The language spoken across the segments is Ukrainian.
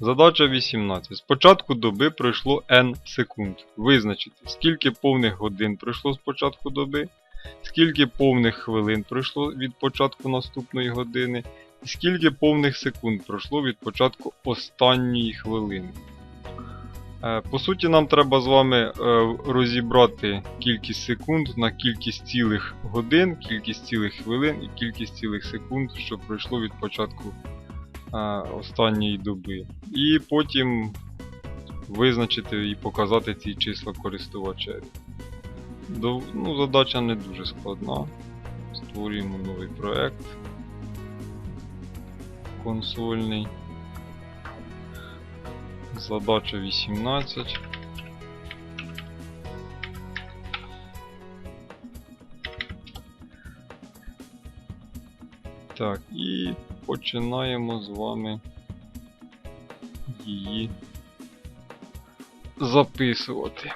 Задача 18. З початку доби пройшло n секунд. Визначити, скільки повних годин пройшло з початку доби, скільки повних хвилин пройшло від початку наступної години, і скільки повних секунд пройшло від початку останньої хвилини. Е, По суті, нам треба з вами е, розібрати кількість секунд на кількість цілих годин, кількість цілих хвилин і кількість цілих секунд, що пройшло від початку е, останньої доби. І потім визначити і показати ці числа користувачеві. Ну, задача не дуже складна. Створюємо новий проект консольний. Задача 18. Так, і починаємо з вами її записувати.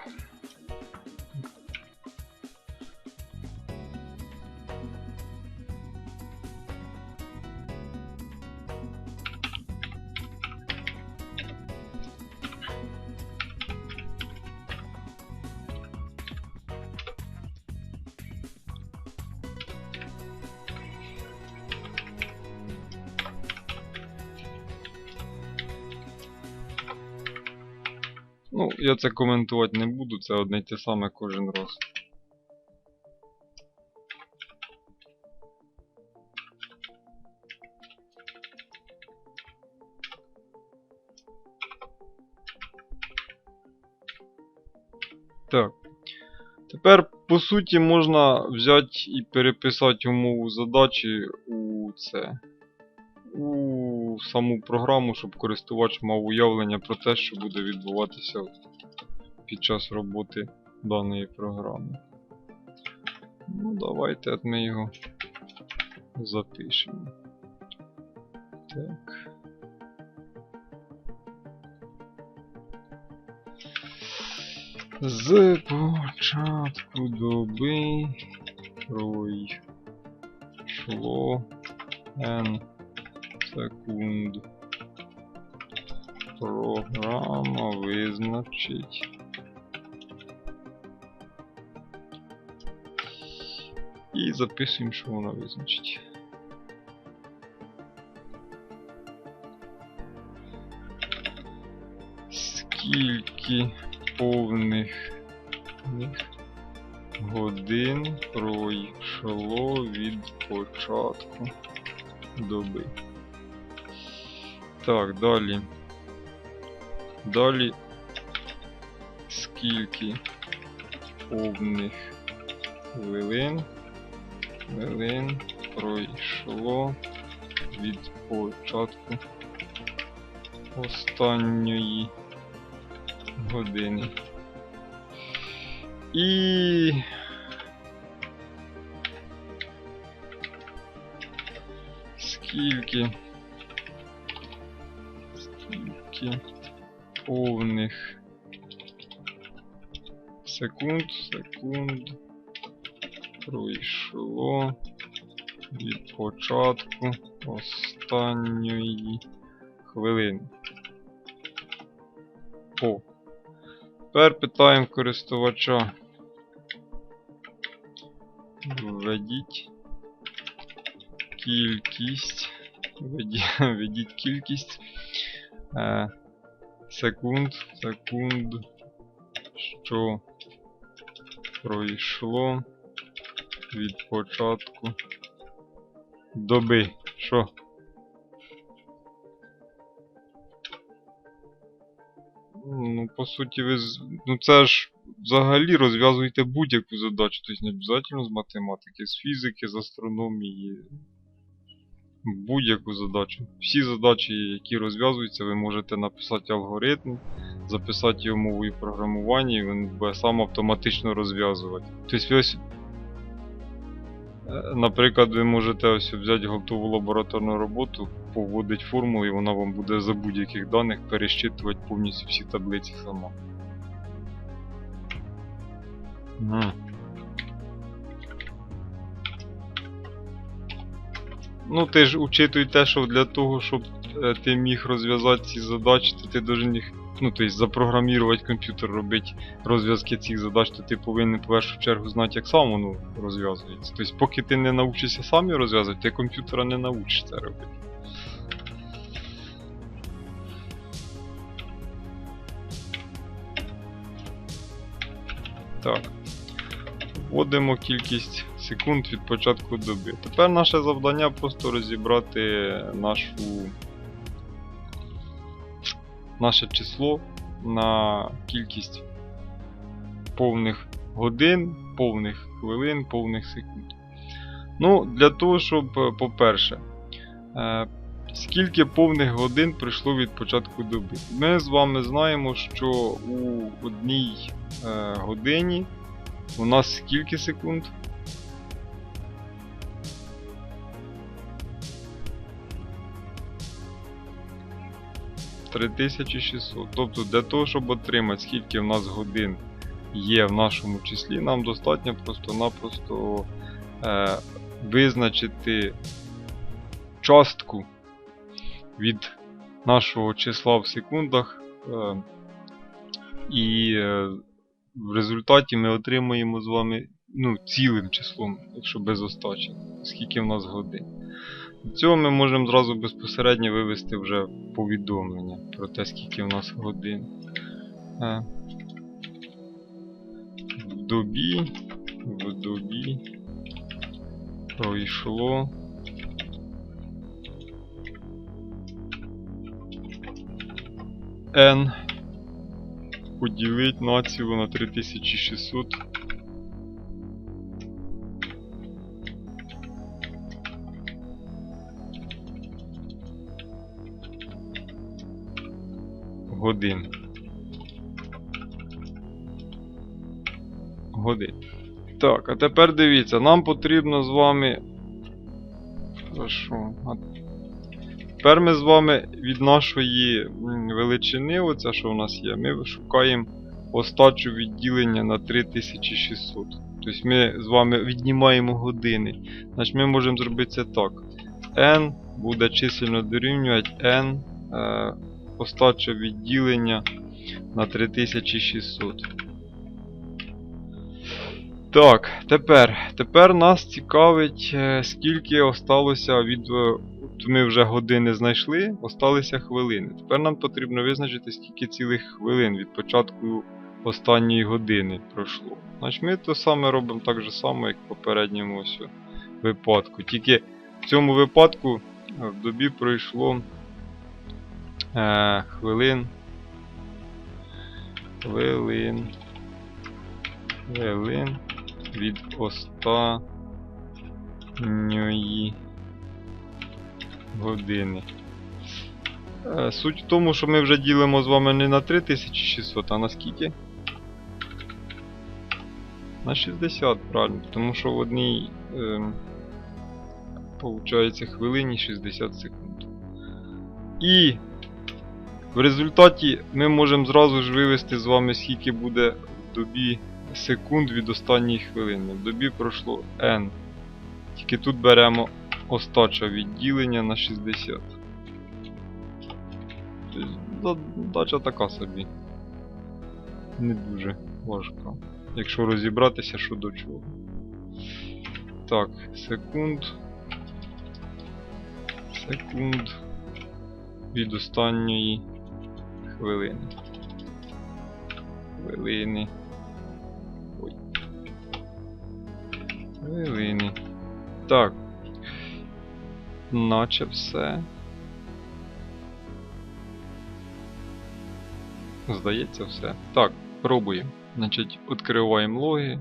Ну, я це коментувати не буду, це одне й те саме кожен раз. Так. Тепер, по суті, можна взяти і переписати умову задачі у це. У саму програму, щоб користувач мав уявлення про те, що буде відбуватися під час роботи даної програми. Ну, давайте ми його запишемо. Так. З початку доби пройшло n секунд. Програма визначить. І записуємо, що вона визначить. Скільки повних годин пройшло від початку доби. Так, далі. Далі. Скільки повних хвилин. Хвилин пройшло від початку останньої години. І скільки скільки повних секунд, секунд пройшло від початку останньої хвилини. О. Тепер питаємо користувача. Введіть кількість. Введіть, кількість е, секунд, секунд, що пройшло від початку доби. Що? Ну, по суті, ви ну це ж взагалі розв'язуєте будь-яку задачу, тобто не обов'язково з математики, з фізики, з астрономії. Будь-яку задачу. Всі задачі, які розв'язуються, ви можете написати алгоритм, записати його мовою програмування, і він буде сам автоматично розв'язувати. Тобто, ось, е, наприклад, ви можете ось взяти готову лабораторну роботу, повводити формулу, і вона вам буде за будь-яких даних перещитувати повністю всі таблиці сама. Ну, ти ж учитуй те, що для того, щоб е, ти міг розв'язати ці задачі, то ти должен їх, ну, тобто запрограмувати комп'ютер, робити розв'язки цих задач, то ти повинен в першу чергу знати, як сам воно розв'язується. Тобто, поки ти не навчишся сам його розв'язувати, ти комп'ютера не навчиш це робити. Так. Вводимо кількість секунд від початку доби. Тепер наше завдання просто розібрати нашу, наше число на кількість повних годин, повних хвилин, повних секунд. Ну, для того, щоб, е, по-перше, е, скільки повних годин пройшло від початку доби. Ми з вами знаємо, що у одній е, годині у нас скільки секунд? Три тисячі шістсот. Тобто для того, щоб отримати скільки в нас годин є в нашому числі, нам достатньо просто-напросто е, визначити частку від нашого числа в секундах. Е, і е, в результаті ми отримуємо з вами ну, цілим числом, якщо без остачі, скільки в нас годин. Цього ми можемо зразу безпосередньо вивести вже повідомлення про те, скільки в нас годин. Е, В добі, в добі пройшло. N поділить націю на 3600. Годин. Годин. Так, а тепер дивіться, нам потрібно з вами. Хорошо. А Тепер ми з вами від нашої величини, оця що у нас є, ми шукаємо остачу відділення на 3600. Тобто ми з вами віднімаємо години. Значить ми можемо зробити це так. n буде численно дорівнювати n е, остача відділення на 3600. Так, тепер, тепер нас цікавить, е, скільки осталося від. е, Ми вже години знайшли, осталися хвилини. Тепер нам потрібно визначити, скільки цілих хвилин від початку останньої години пройшло. Значить, ми то саме робимо так же само, як в попередньому випадку. Тільки в цьому випадку е, в добі пройшло е, хвилин. Хвилин. Хвилин від останньої години. Е, Суть в тому, що ми вже ділимо з вами не на 3600, а на скільки? На 60, правильно, тому що в одній ем, получається хвилині 60 секунд. І в результаті ми можемо зразу ж вивести з вами, скільки буде в добі секунд від останньої хвилини. В добі пройшло N. Тільки тут беремо остача відділення на 60. Тобто, задача така собі. Не дуже важка. Якщо розібратися, що до чого. Так, секунд. Секунд. Від останньої хвилини. Хвилини. Ой. Хвилини. Так. Наче все. Здається, все. Так, пробуємо. Значить, відкриваємо логи.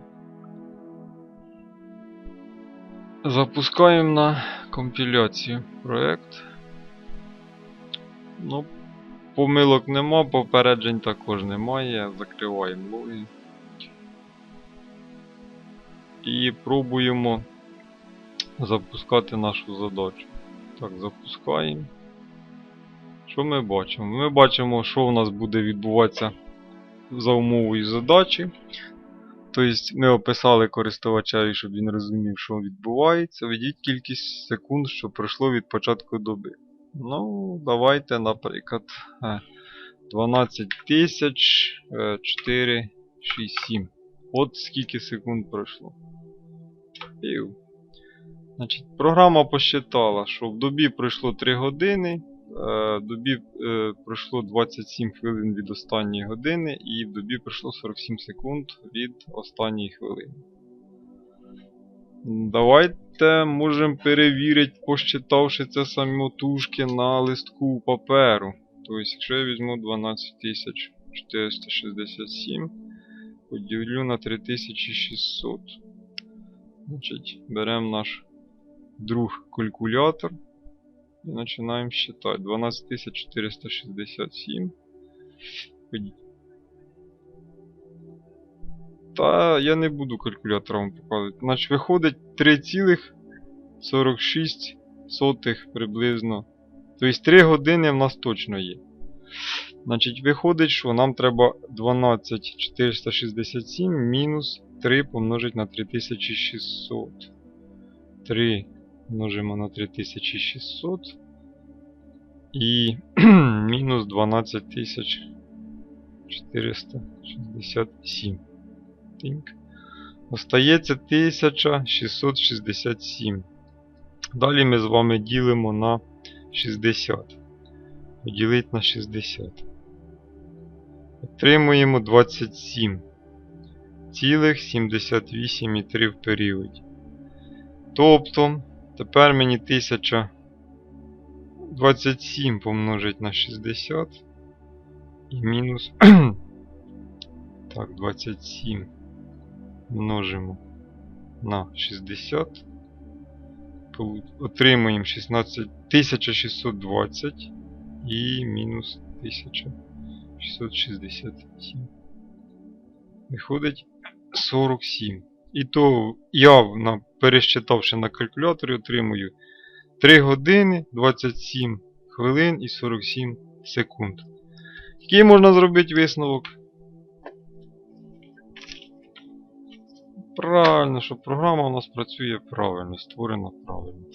Запускаємо на компіляцію проект. Ну, помилок нема, попереджень також немає. Закриваємо логи. І пробуємо запускати нашу задачу. Так, запускаємо. Що ми бачимо? Ми бачимо, що у нас буде відбуватися за умовою задачі. Тобто ми описали користувачеві, щоб він розумів, що відбувається. Введіть кількість секунд, що пройшло від початку доби. Ну, давайте, наприклад, е, 12 тисяч е, 4, 6, 7. От скільки секунд пройшло. Пів. Значить, програма посчитала, що в добі пройшло 3 години, е, в добі е, пройшло 27 хвилин від останньої години, і в добі пройшло 47 секунд від останньої хвилини. Давайте можемо перевірити, посчитавши це самотужки на листку паперу. Тобто, якщо я візьму 12467, поділю на 3600. Значить, беремо наш друг калькулятор і починаємо считати. 12467. Та я не буду калькулятором показувати. Значить, виходить 3,46 приблизно. Тобто 3 години в нас точно є. Значить, виходить, що нам треба 12467 мінус 3 помножити на 3600. 3 множимо на 3600. І мінус 12467. Тинк. Остається 1667. Далі ми з вами ділимо на 60. Поділити на 60. Отримуємо 27. Цілих 78,3 в періоді. Тобто, тепер мені 1027 помножить на 60 і мінус. так, 27 множимо на 60. Полу- Отримуємо 16 1620 і мінус 1667. Виходить 47. І то я, пересчитавши на калькуляторі, отримую 3 години, 27 хвилин і 47 секунд. Який можна зробити висновок? Правильно, що програма у нас працює правильно, створена правильно.